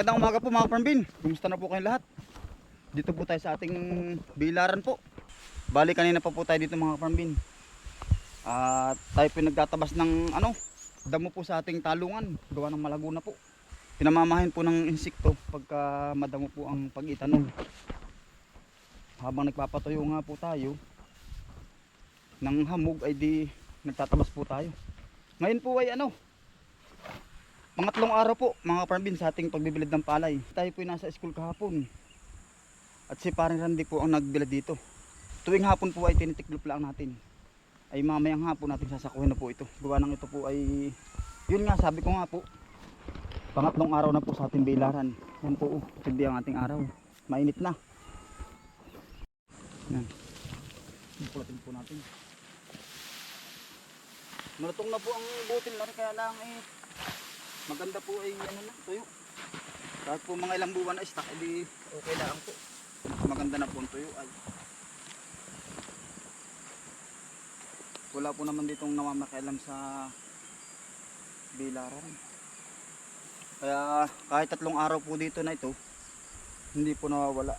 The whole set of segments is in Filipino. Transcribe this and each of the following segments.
Magandang umaga po mga Parmbin. Kumusta na po kayong lahat? Dito po tayo sa ating bilaran po. Bali kanina pa po tayo dito mga Parmbin. At tayo po nagtatabas ng ano, damo po sa ating talungan. Gawa ng malaguna po. Pinamamahin po ng insekto pagka madamo po ang pag-itanong. Habang nagpapatuyo nga po tayo ng hamog ay di nagtatabas po tayo. Ngayon po ay ano, Pangatlong araw po mga parmbin sa ating pagbibilad ng palay. Tayo po nasa school kahapon. At si paring Randy po ang nagbilad dito. Tuwing hapon po ay tinitiklop lang natin. Ay mamayang hapon natin sasakuhin na po ito. Gawa ng ito po ay, yun nga sabi ko nga po, pangatlong araw na po sa ating bilaran. Yan po, oh, tindi ang ating araw. Mainit na. Yan. Pulatin po natin. Malutong na po ang butil na kaya lang eh maganda po ay ano na tuyo. Kahit po mga ilang buwan na stock edi okay lang po. Maganda na po ang tuyo ay. Wala po naman ditong namamakialam sa bilaran. Kaya kahit tatlong araw po dito na ito hindi po nawawala.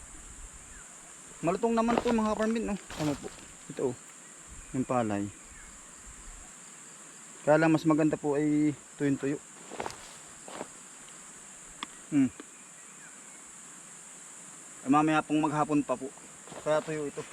Malutong naman po mga parmin no? Tama po? Ito oh. Yung palay. Kaya lang mas maganda po ay tuyong tuyo Hmm. Eh, mamaya pong maghapon pa po. Kaya tuyo ito.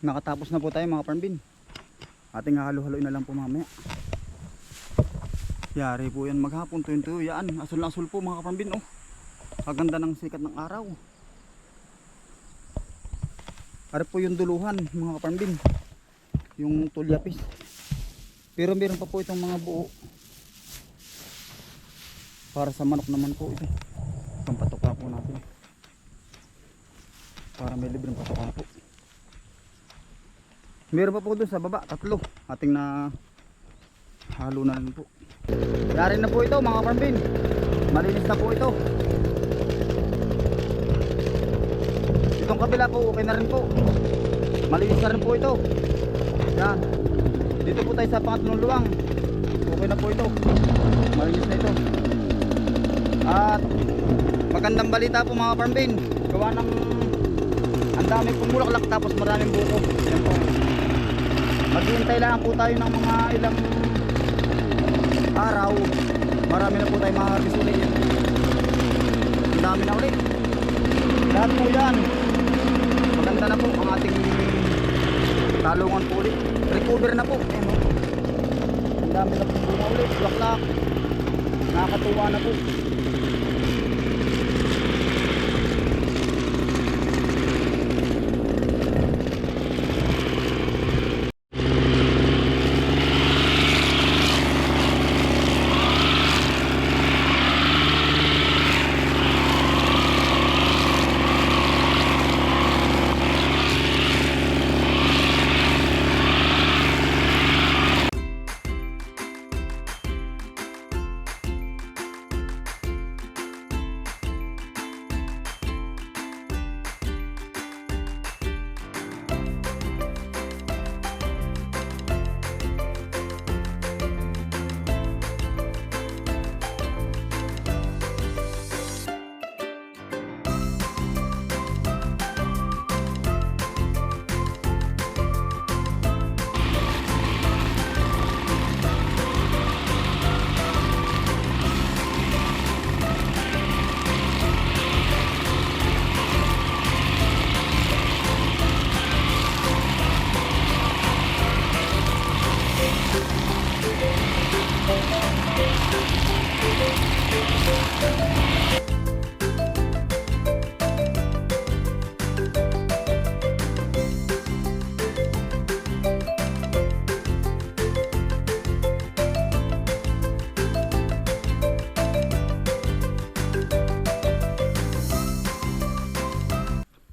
Nakatapos na po tayo mga parmbin. Ating halo-haloy na lang po mamaya. Yari po yan maghapon tuyo tuyo yan. Asul na asul po mga parmbin oh. Kaganda ng sikat ng araw. Ari po yung duluhan mga kaparmbin. Yung tulyapis. Pero meron pa po itong mga buo. Para sa manok naman po ito. Pampatoka po natin. Para may libreng patoka po. Meron pa po doon sa baba, tatlo. Ating na halo na po. Yari na po ito mga parmbin. Malinis na po ito. Itong kabila po, okay na rin po. Malinis na rin po ito. Yan. Dito po tayo sa pangatlong luwang. Okay na po ito. Malinis na ito. At magandang balita po mga parmbin. Gawa ng ang dami pong bulaklak tapos maraming buko. Yan po. Maghihintay lang po tayo ng mga ilang araw. Marami na po tayo ma-harvest ulit. Ang dami na ulit. Lahat po yan. Maganda na po ang ating talungan po ulit. Recover na po. Ang dami na po bunga ulit. Bulaklak. Nakakatuwa na po.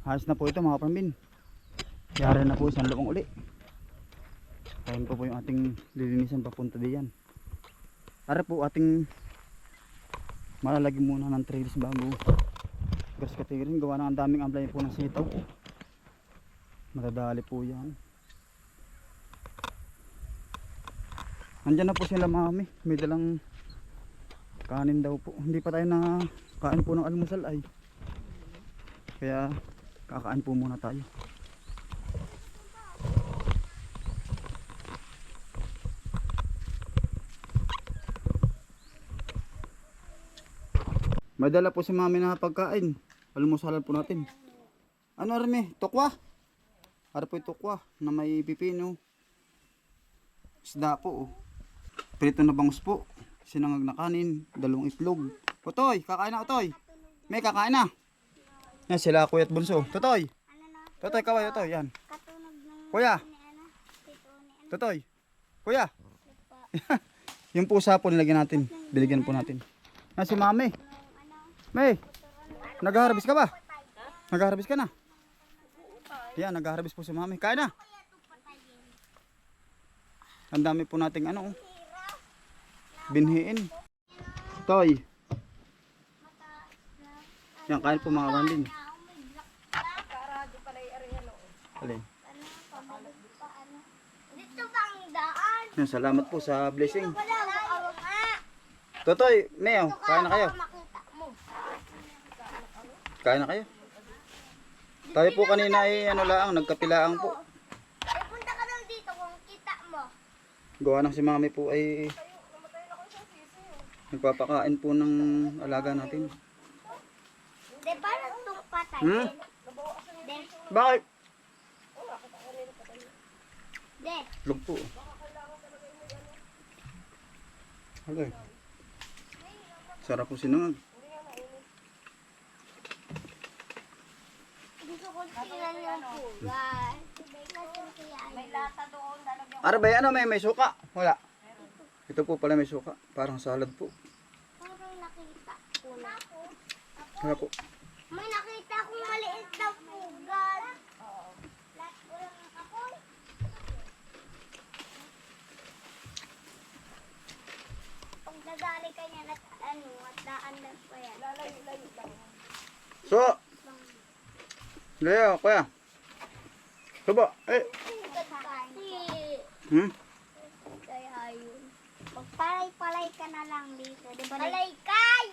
Maayos na po ito mga kapambin. Yari na po isang luong uli. Kaya po po yung ating lilinisan papunta diyan. Para po ating malalagyan muna ng trails bago grass cutting gawa ng daming amblay po ng sitaw madadali po yan andyan na po sila mami may dalang kanin daw po hindi pa tayo na kain po ng almusal ay kaya kakain po muna tayo may dala po si mami na pagkain almusalan po natin ano Arme? Tukwa? Para po yung tukwa na may pipino. Isda po. Oh. Prito na bangus po. Sinangag na kanin. Dalawang itlog. Totoy, kakain na Totoy. May kakain na. Yan sila kuya at bunso. Totoy. Totoy, kaway Totoy. Yan. Kuya. Totoy. Kuya. yung pusa po nilagyan natin. Biligyan po natin. Yan si mami. May. Nag-harvest ka ba? Nag-harvest ka na? Yan, nag-harvest po si mami. Kain na. Ang dami po nating ano. oh. Binhiin. Toy. Yan, kain po mga banding. Alin? Dito bang daan? Yan, salamat po sa blessing. Wala. Totoy, Meo, kain na kayo. Kain na kayo. Tayo po kanina ay ano lang, nagkapilaang po. Eh, punta ka daw dito kung kita mo. Gawa ng si mami po ay nagpapakain po ng alaga natin. De, parang itong patay. Hmm? De, Bakit? De. Lug po. Okay. Sarap po sinangag. Ara ba ano may may suka? Wala. Ito po pala may suka. Parang salad po. Parang nakita ko na. Wala po. May nakita akong maliit na pugas. Oo. Lahat ko lang ako. Pag nadali ka niya at ano, at daan lang pa yan. Lalayo-layo lang. So. Leo, kuya. Subo. Eh. Hmm? kaya yun. Magpalay-palay ka na lang dito. Di ba? Palaykay!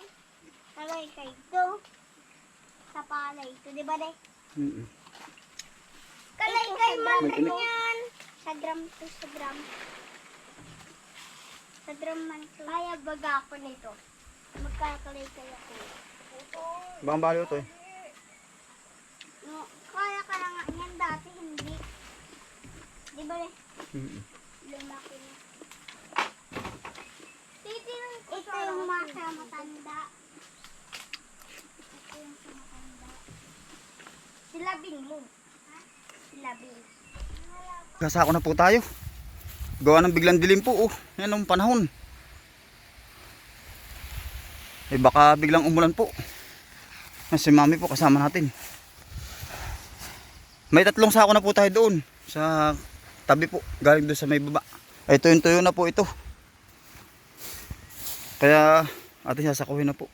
Palaykay to. Sa palay to. Di ba, de? Mm-mm. Kalaykay man tinik. yan. Sa gram to, sa gram. Sa gram man to. Kaya baga ako nito. Magkakalaykay ako. Bang baliw to eh. No, kaya ka na nga yan dati, hindi. Di ba, de? Mm-mm. Lumaki na. Ito yung mga sa matanda. Ito yung sa matanda. Sila Bing mo. Sila Bing. Kasako na po tayo. Gawa ng biglang dilim po oh. Yan ang panahon. Eh baka biglang umulan po. Si mami po kasama natin. May tatlong sako na po tayo doon. Sa tabi po. Galing doon sa may baba. Ito yung tuyo na po ito. Kaya ating sasakuhin na po.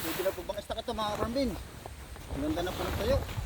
Pwede na po bang istak ito mga karambin? Ang ganda na po ng tayo.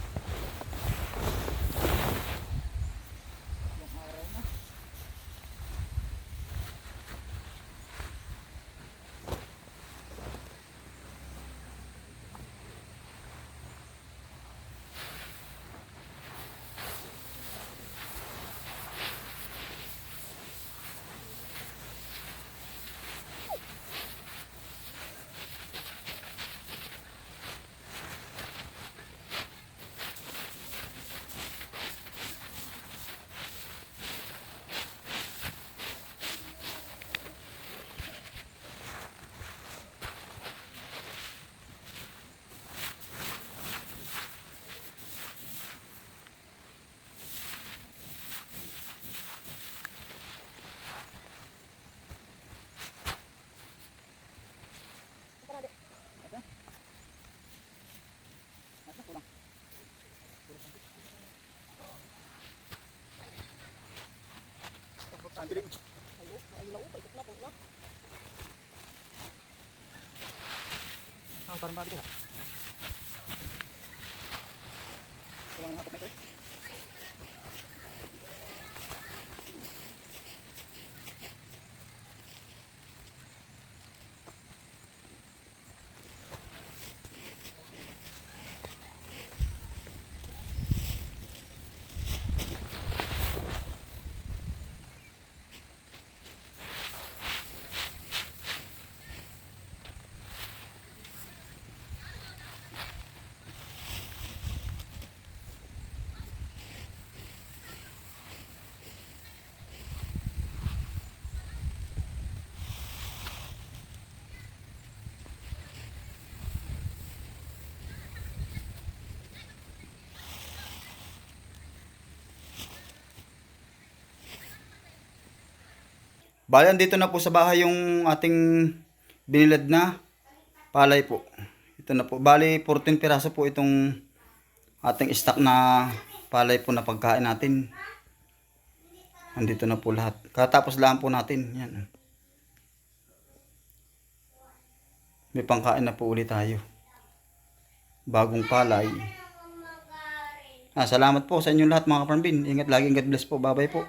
Ah, Bali, andito na po sa bahay yung ating binilad na palay po. Ito na po. Bali, 14 piraso po itong ating stock na palay po na pagkain natin. Andito na po lahat. Katapos lang po natin. Yan. May pangkain na po ulit tayo. Bagong palay. Ah, salamat po sa inyo lahat mga kaparambin. Ingat lagi. God bless po. Bye-bye po.